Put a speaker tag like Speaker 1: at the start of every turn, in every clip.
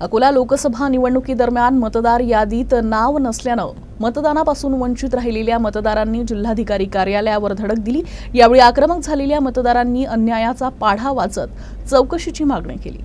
Speaker 1: अकोला लोकसभा निवडणुकीदरम्यान मतदार यादीत नाव नसल्यानं मतदानापासून वंचित राहिलेल्या मतदारांनी जिल्हाधिकारी कार्यालयावर धडक दिली. यावेळी आक्रमक झालेल्या मतदारांनी अन्यायाचा पाढा वाचत चौकशीची मागणी केली.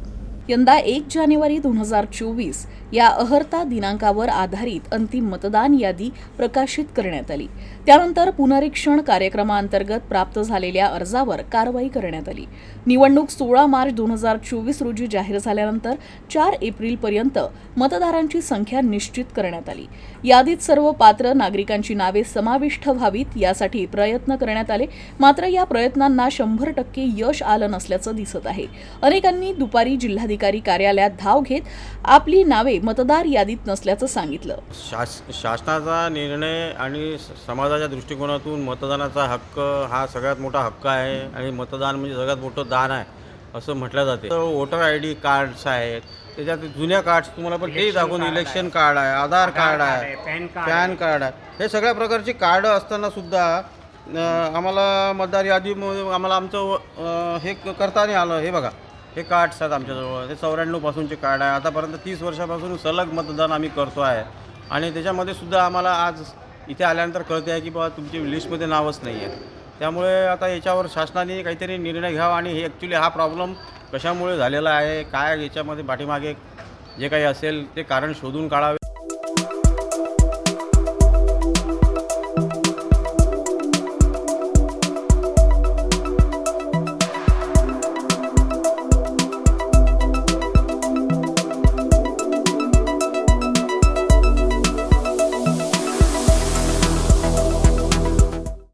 Speaker 1: यंदा एक जानेवारी दोन हजार चोवीस या अहर्ता दिनांकावर आधारित अंतिम मतदान यादी प्रकाशित करण्यात आली. त्यानंतर पुनरीक्षण कार्यक्रमाअंतर्गत प्राप्त झालेल्या अर्जावर कारवाई करण्यात आली. निवडणूक सोळा मार्च दोन हजार चोवीस रोजी जाहीर झाल्यानंतर चार एप्रिलपर्यंत मतदारांची संख्या निश्चित करण्यात आली. यादीत सर्व पात्र नागरिकांची नावे समाविष्ट व्हावीत यासाठी प्रयत्न करण्यात आले. मात्र या प्रयत्नांना शंभर टक्के यश आलं नसल्याचं दिसत आहे. अनेकांनी दुपारी जिल्हाधिकारी कार्यालयात धाव घेत आपली नावे मतदार यादीत नसल्याचं सांगितलं.
Speaker 2: शास शासनाचा निर्णय आणि स- समाजाच्या दृष्टिकोनातून मतदानाचा हक्क हा सगळ्यात मोठा हक्क आहे आणि मतदान म्हणजे सगळ्यात मोठं दान आहे असं म्हटलं जाते. तर वोटर आय डी कार्ड्स आहेत त्याच्यात जुन्या कार्ड्स तुम्हाला पण ते दाखवून इलेक्शन कार्ड आहे आधार कार्ड आहे
Speaker 3: पॅन कार्ड
Speaker 2: आहे. हे सगळ्या प्रकारची कार्ड असताना सुद्धा आम्हाला मतदार यादीमध्ये आम्हाला आमचं हे करता नाही आलं हे बघा. हे कार्ड्स आहेत आमच्याजवळ. हे चौऱ्याण्णवपासूनचे कार्ड आहे. आतापर्यंत तीस वर्षापासून सलग मतदान आम्ही करतो आहे. आणि त्याच्यामध्ये सुद्धा आम्हाला आज इथे आल्यानंतर कळते आहे की बाबा तुमची लिस्टमध्ये नावच नाही आहे. त्यामुळे आता याच्यावर शासनाने काहीतरी निर्णय घ्यावा आणि हे ॲक्च्युली हा प्रॉब्लेम कशामुळे झालेला आहे काय याच्यामध्ये पाठीमागे जे काही असेल ते कारण शोधून काढावे.